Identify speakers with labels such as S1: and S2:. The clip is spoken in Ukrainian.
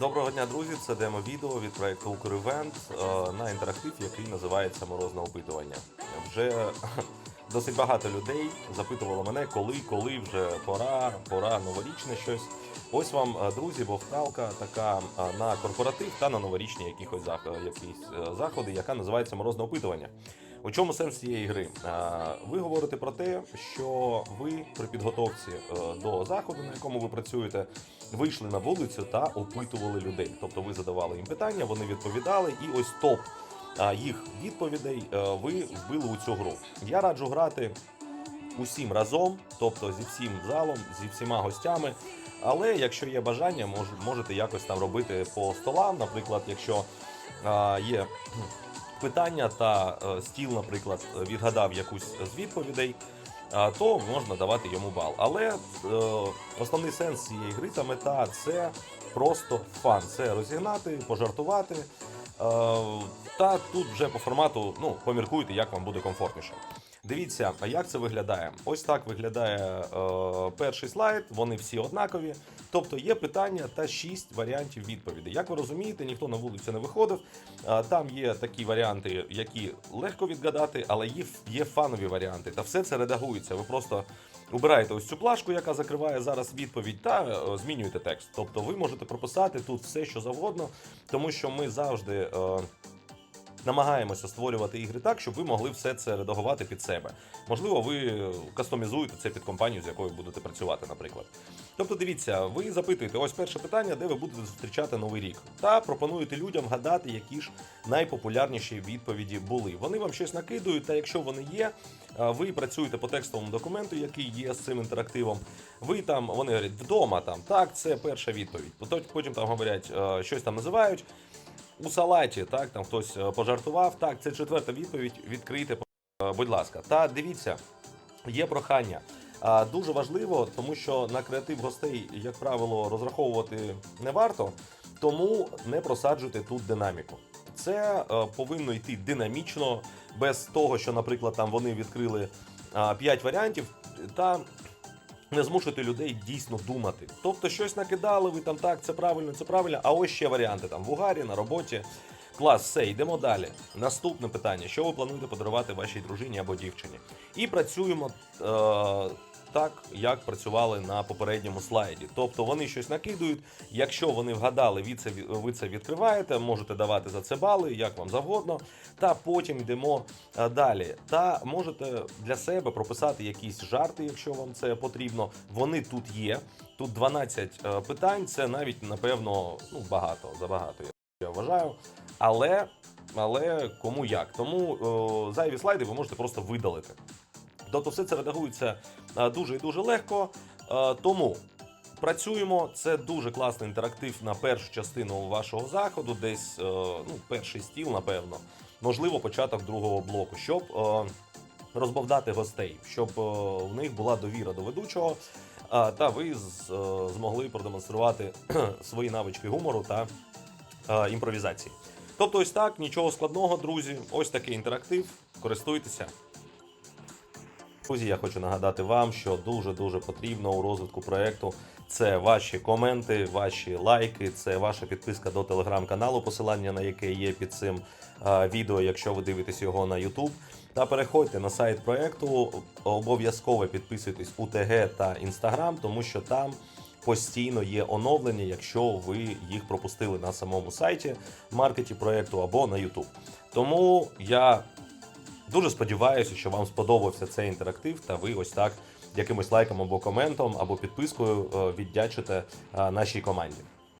S1: Доброго дня, друзі! Це демо-відео від проекту Укрівент е, на інтерактив, який називається Морозне опитування. Вже досить багато людей запитувало мене, коли, коли вже пора, пора, новорічне щось. Ось вам, е, друзі, бовталка така е, на корпоратив та на новорічні якісь заходи, яка називається Морозне опитування. У чому сенс цієї гри? Ви говорите про те, що ви при підготовці е, до заходу, на якому ви працюєте, вийшли на вулицю та опитували людей. Тобто ви задавали їм питання, вони відповідали, і ось топ їх відповідей е, ви вбили у цю гру. Я раджу грати усім разом, тобто зі всім залом, зі всіма гостями. Але якщо є бажання, можете якось там робити по столам. Наприклад, якщо є питання та е, стіл, наприклад, відгадав якусь з відповідей, то можна давати йому бал. Але е, основний сенс цієї гри та мета це просто фан. Це розігнати, пожартувати. Е, та тут вже по формату, ну, поміркуйте, як вам буде комфортніше. Дивіться, а як це виглядає? Ось так виглядає е, перший слайд, вони всі однакові. Тобто є питання та шість варіантів відповідей. Як ви розумієте, ніхто на вулицю не виходив. Е, там є такі варіанти, які легко відгадати, але є, є фанові варіанти. Та все це редагується. Ви просто Убираєте ось цю плашку, яка закриває зараз відповідь, та е, змінюєте текст. Тобто ви можете прописати тут все, що завгодно, тому що ми завжди е, намагаємося створювати ігри так, щоб ви могли все це редагувати під себе. Можливо, ви кастомізуєте це під компанію, з якою будете працювати, наприклад. Тобто, дивіться, ви запитуєте, ось перше питання, де ви будете зустрічати новий рік, та пропонуєте людям гадати, які ж найпопулярніші відповіді були. Вони вам щось накидують, та якщо вони є, ви працюєте по текстовому документу, який є з цим інтерактивом. Ви там, вони говорять, вдома там, так, це перша відповідь. Потім- там говорять, е, щось там називають. У салаті, так, там хтось е, пожартував. Так, це четверта відповідь. Відкрийте, е, будь ласка. Та дивіться, є прохання. Дуже важливо, тому що на креатив гостей, як правило, розраховувати не варто, тому не просаджуйте тут динаміку. Це е, повинно йти динамічно, без того, що, наприклад, там вони відкрили 5 варіантів, та не змушуйте людей дійсно думати. Тобто щось накидали, ви там так, це правильно, це правильно, а ось ще варіанти там в угарі, на роботі. Клас, все, йдемо далі. Наступне питання: що ви плануєте подарувати вашій дружині або дівчині? І працюємо е, так, як працювали на попередньому слайді. Тобто вони щось накидують. Якщо вони вгадали, ви це, ви це відкриваєте, можете давати за це бали, як вам завгодно. Та потім йдемо е, далі. Та можете для себе прописати якісь жарти, якщо вам це потрібно. Вони тут є. Тут 12 е, питань. Це навіть напевно ну багато забагато. Я вважаю. Але, але кому як. Тому е, зайві слайди ви можете просто видалити. Тобто все це редагується е, дуже і дуже легко. Е, тому працюємо. Це дуже класний інтерактив на першу частину вашого заходу, десь ну, перший стіл, напевно. Можливо, початок другого блоку, щоб розбавдати гостей, щоб в них була довіра до ведучого. Та ви змогли продемонструвати свої навички гумору та імпровізації. Тобто, ось так, нічого складного, друзі. Ось такий інтерактив. Користуйтеся. Друзі, я хочу нагадати вам, що дуже дуже потрібно у розвитку проекту. Це ваші коменти, ваші лайки, це ваша підписка до телеграм-каналу, посилання на яке є під цим е, відео, якщо ви дивитесь його на YouTube. Та переходьте на сайт проекту, обов'язково підписуйтесь у ТГ та Instagram, тому що там постійно є оновлення, якщо ви їх пропустили на самому сайті, маркеті проекту або на YouTube. Тому я Дуже сподіваюся, що вам сподобався цей інтерактив, та ви ось так якимось лайком або коментом, або підпискою е, віддячите е, нашій команді.